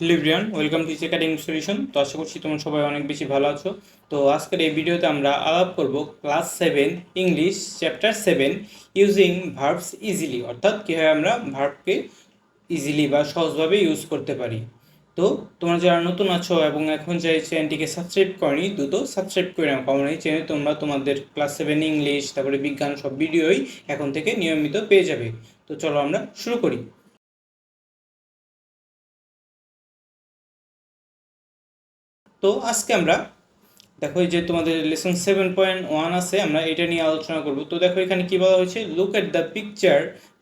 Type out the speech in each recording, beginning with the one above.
Hello everyone welcome to academy solution তো আশা করছি তোমরা সবাই অনেক বেশি ভালো আছো। তো আজকের এই ভিডিওতে আমরা আলাপ করব class seven English chapter seven using verbs easily অর্থাৎ কীভাবে আমরা ভার্বকে ইজিলি বা সহজভাবে ইউজ করতে পারি। তো তোমরা যারা নতুন আছো এবং এখন যে চ্যানেলটিকে সাবস্ক্রাইব করনি, দ্রুত সাবস্ক্রাইব করে নাও। কারণ এই চ্যানেলে তোমরা তোমাদের ক্লাস সেভেন ইংলিশ তারপরে বিজ্ঞান সব ভিডিওই এখন থেকে নিয়মিত পেয়ে যাবে। তো চলো আমরা শুরু করি। তো আজকে আমরা দেখো যে তোমাদের লেসন সেভেন পয়েন্ট ওয়ান আছে, আমরা এটা নিয়ে আলোচনা করব। তো দেখো এখানে কি বলা হয়েছে? Look at the picture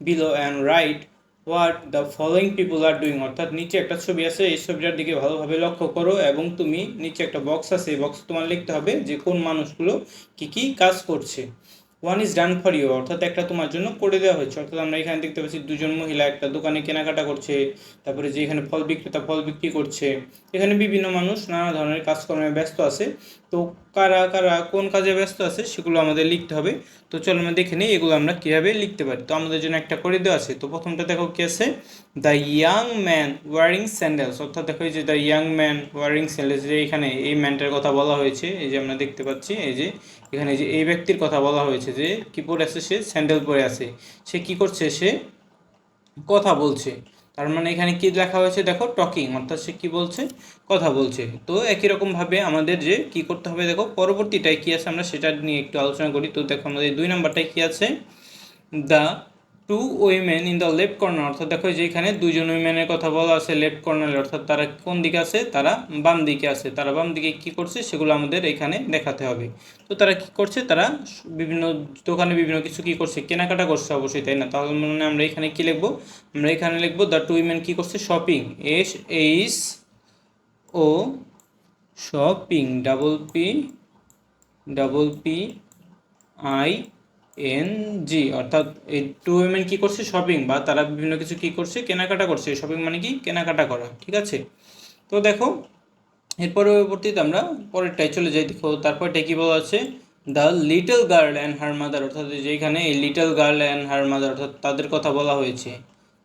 below and write what the following people are doing অর্থাৎ নিচে একটা ছবি আছে, এই ছবিটার দিকে ভালোভাবে লক্ষ্য করো এবং তুমি নিচে একটা বক্স আছে, এই বক্স তোমার লিখতে হবে যে কোন মানুষগুলো কি কি কাজ করছে। One is done for you অর্থাৎ একটা তোমার জন্য করে দেওয়া হয়েছে। অর্থাৎ আমরা এখানে দেখতে পাচ্ছি দুজন মহিলা একটা দোকানে কেনাকাটা করছে, তারপরে যে এখানে ফল বিক্রেতা ফল বিক্রি করছে। এখানে বিভিন্ন মানুষ নানা ধরনের কাজকর্মে ব্যস্ত আছে। তো কারা কারা কোন কাজে ব্যস্ত আছে সেগুলো আমাদের লিখতে হবে। তো চলো আমরা দেখে নিই এগুলো আমরা কীভাবে লিখতে পারি। তো আমাদের জন্য একটা করে দেওয়া আছে। তো প্রথমটা দেখো কী আছে? The young man wearing sandals অর্থাৎ দেখো যে the young man wearing sandals যে এখানে এই ম্যানটার কথা বলা হয়েছে। এই যে আমরা দেখতে পাচ্ছি, এই যে এখানে যে এই ব্যক্তির কথা বলা হয়েছে যে কি পরে আছে সে স্যান্ডেল পরে আছে। সে কি করছে? সে কথা বলছে। তার মানে এখানে কি লেখা হয়েছে? দেখো টকিং অর্থাৎ সে কি বলছে? কথা বলছে। তো একই রকমভাবে আমাদের যে কি করতে হবে, দেখো, পরবর্তীটায় কি আছে আমরা সেটা নিয়ে একটু আলোচনা করি। তো দেখো, আমাদের দুই নম্বরটায় কি আছে? The two women in the left corner অর্থাৎ দেখো যে এখানে দুজন উইমেনের কথা বলা আছে লেফট কর্নারে অর্থাৎ তারা কোন দিকে আছে? তারা বাম দিকে আছে। তারা বাম দিকে কি করছে? সেগুলো আমাদের এখানে দেখাতে হবে। তো তারা কি করছে? তারা বিভিন্ন দোকানে বিভিন্ন কিছু কি করছে? কেনাকাটা করছে অবশ্যই, তাই না? তাহলে মানে আমরা এখানে কি লিখব? আমরা এখানে লিখব দ্য টু উইমেন কি করছে? Shopping S H O shopping double P double P I N G অর্থাৎ এই টু উইমেন কী করছে? শপিং বা তারা বিভিন্ন কিছু কী করছে? কেনাকাটা করছে। শপিং মানে কি? কেনাকাটা করা, ঠিক আছে? তো দেখো, এর পরবর্তীতে আমরা পরেরটাই চলে যাই। দেখো, তারপরটা কী বলা আছে? The little girl and her mother অর্থাৎ যেখানে এই little girl and her mother অর্থাৎ তাদের কথা বলা হয়েছে।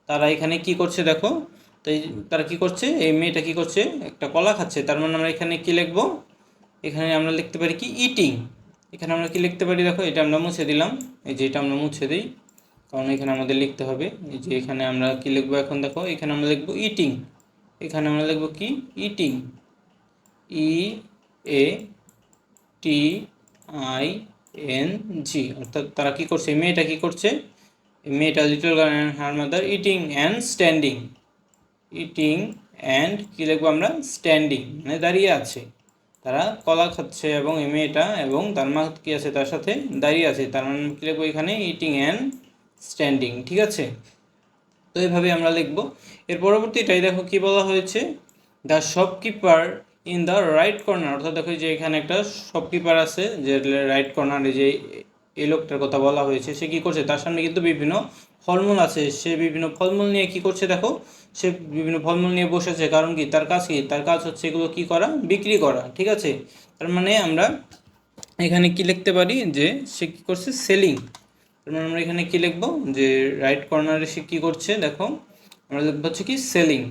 তারা এখানে কি করছে দেখো? তাই তারা কি করছে? এই মেয়েটা কি করছে? একটা কলা খাচ্ছে। তার মানে আমরা এখানে কি লিখব? এখানে আমরা লিখতে পারি কি? ইটিং এখানে আমরা কি লিখতে পারি? দেখো, এটা আমরা মুছে দিলাম। এই যে এটা আমরা মুছে দিই, কারণ এখানে আমাদের লিখতে হবে। এই যে এখানে আমরা কি লিখব এখন? দেখো, এখানে আমরা লিখব ইটিং এখানে আমরা লিখব কি? Eating E A T I N G অর্থাৎ তারা কি করছে? মেয়েটা কি করছে? মেয়েটা little girl and her mother eating and standing eating and কী লিখব আমরা? স্ট্যান্ডিং মানে দাঁড়িয়ে আছে। তারা কলা খাচ্ছে এবং এই মেয়েটা এবং তার মা কি আছে, তার সাথে দাঁড়িয়ে আছে। তার মানে কী লিখব এখানে? ইটিং অ্যান্ড স্ট্যান্ডিং ঠিক আছে? তো এইভাবে আমরা লিখব। এর পরবর্তীটাই দেখো কি বলা হয়েছে? The shopkeeper in the right corner অর্থাৎ দেখো যে এখানে একটা শপকিপার আছে, যে রাইট কর্নারে যে এই লোকটার কথা বলা হয়েছে, সে কি করছে? তার সামনে কিন্তু বিভিন্ন ফলমূল আছে, সে বিভিন্ন ফলমূল নিয়ে কি করছে দেখো? সে বিভিন্ন ফলমূল নিয়ে বসেছে। কারণ কি? তার কাজ কি? তার কাজ হচ্ছে এগুলো কি করা? বিক্রি করা, ঠিক আছে? তার মানে আমরা এখানে কি লিখতে পারি? যে সে কি করছে? সেলিং। তার মানে আমরা এখানে কি লিখব? যে রাইট কর্নারে সে কি করছে? দেখো, আমরা লিখব হচ্ছে কি? সেলিং।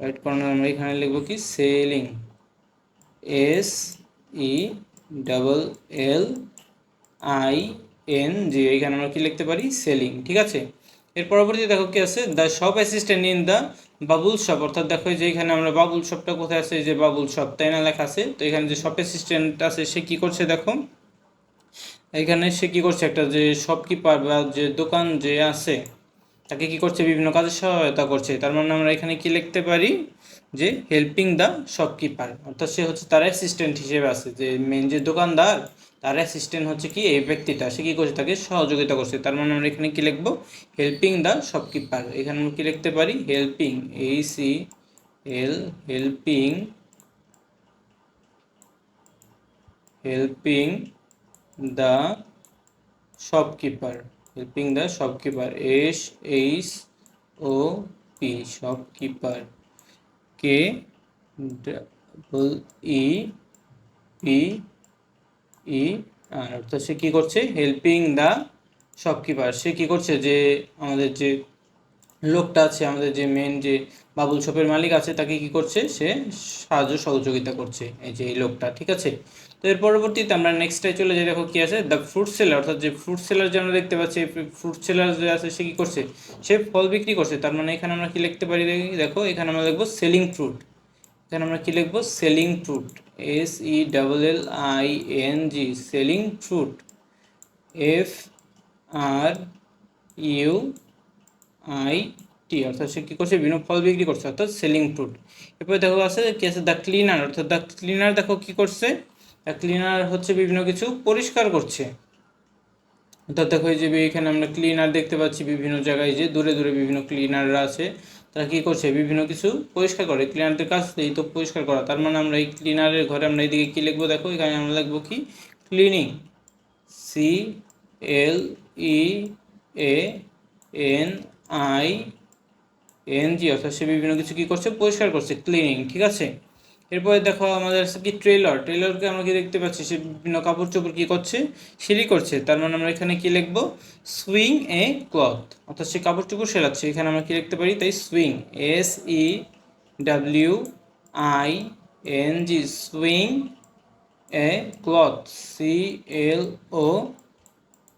রাইট কর্নার আমরা এখানে লিখব কি? Selling. S E double L I N G এখানে আমরা কি লিখতে পারি? সেলিং ঠিক আছে? এর পরবর্তী দেখো কি আছে? The shop assistant in the bubble shop অর্থাৎ দেখো যে এখানে আমরা বাবুল শপটা কোথায় আছে? যে বাবুল শপ তাই না লেখা আছে? তো এখানে যে শপ অ্যাসিস্ট্যান্ট আছে, সে কি করছে দেখো? এখানে সে কি করছে? একটা যে শপকিপার বা যে দোকান যে আছে, তাকে কি করছে? বিভিন্ন কাজে সহায়তা করছে। তার মানে আমরা এখানে কি লিখতে পারি? যে হেল্পিং দ্য শপকিপার অর্থাৎ সে হচ্ছে তার অ্যাসিস্ট্যান্ট হিসেবে আছে। যে মেন যে দোকানদার, তার অ্যাসিস্ট্যান্ট হচ্ছে কি, এই ব্যক্তিটা, সে কী করছে, তাকে সহযোগিতা করছে। তার মানে আমরা এখানে কি লিখব? হেল্পিং দ্য শপকিপার এখানে আমরা কি লিখতে পারি? হেল্পিং এই C L helping helping the shopkeeper helping the shopkeeper S H O P shopkeeper K double E P E R অর্থাৎ সে কী করছে? হেল্পিং দ্য শপকিপার সে কী করছে? যে আমাদের যে লোকটা আছে আমাদের যে মেন যে বাবুল শপের মালিক আছে, তাকে কি করছে? সে সাহায্য সহযোগিতা করছে এই যে এই লোকটা, ঠিক আছে? তো এর পরবর্তীতে আমরা নেক্সটে চলে যাই, দেখো কি আছে? দ্য ফ্রুট সেলার অর্থাৎ যে ফ্রুট সেলার যে আমরা দেখতে পাচ্ছি ফ্রুট সেলার যে আছে, সে কি করছে? সে ফল বিক্রি করছে, তার মানে এখানে আমরা কি লিখতে পারি দেখি? এখানে আমরা লিখব সেলিং ফ্রুট এখানে আমরা কি লিখব? Selling fruit S E double L I N G selling fruit F R U I T, অর্থাৎ সে কী করছে? বিভিন্ন ফল বিক্রি করছে, অর্থাৎ সেলিং ফ্রুট এরপরে দেখো আছে কি আছে? দ্য ক্লিনার অর্থাৎ দ্য ক্লিনার দেখো কি করছে? দ্য ক্লিনার হচ্ছে বিভিন্ন কিছু পরিষ্কার করছে। অর্থাৎ দেখো এই যে এখানে আমরা ক্লিনার দেখতে পাচ্ছি বিভিন্ন জায়গায় যে দূরে দূরে বিভিন্ন ক্লিনাররা আছে। তারা কী করছে? বিভিন্ন কিছু পরিষ্কার করে। ক্লিনারদের কাজ এই তো পরিষ্কার করা। তার মানে আমরা এই ক্লিনারের ঘরে আমরা এইদিকে কী লিখব? দেখো এখানে আমরা লিখব কি? Cleaning C L E A N I, N G অর্থাৎ সে বিভিন্ন কিছু কী করছে? পরিষ্কার করছে ক্লিনিং ঠিক আছে? এরপরে দেখো আমাদের কি ট্রেলার ট্রেলারকে আমরা কি দেখতে পাচ্ছি? সে বিভিন্ন কাপড় চোপড় কী করছে? সিলি করছে, তার মানে আমরা এখানে কি লিখব? সুইং এ ক্লথ অর্থাৎ সে কাপড় চোপড় সেলাচ্ছে, এখানে আমরা কি লিখতে পারি? তাই sewing S E W I N G sewing a cloth C L O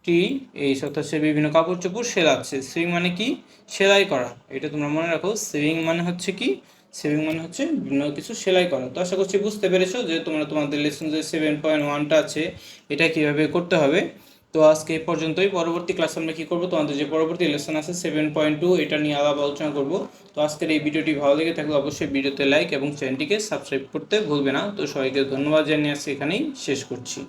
T এই অর্থাৎ সে বিভিন্ন কাপড় চোপড় সেলাচ্ছে। সুইং মানে কি? সেলাই করা। এটা তোমরা মনে রাখো সেভিং মানে হচ্ছে কি? সেভিং মানে হচ্ছে বিভিন্ন কিছু সেলাই করা। তো আশা করছি বুঝতে পেরেছ যে তোমরা তোমাদের লেসন যে সেভেন পয়েন্ট ওয়ানটা আছে, এটা কীভাবে করতে হবে। তো আজকে এই পর্যন্তই। পরবর্তী ক্লাস আমরা কী করব? তোমাদের যে পরবর্তী লেসন আছে সেভেন পয়েন্ট টু এটা নিয়ে আলাপ আলোচনা করব। তো আজকের এই ভিডিওটি ভালো লেগে থাকলে অবশ্যই ভিডিওতে লাইক এবং চ্যানেলটিকে সাবস্ক্রাইব করতে ভুলবে না। তো সবাইকে ধন্যবাদ জানিয়ে আজকে এখানেই শেষ করছি।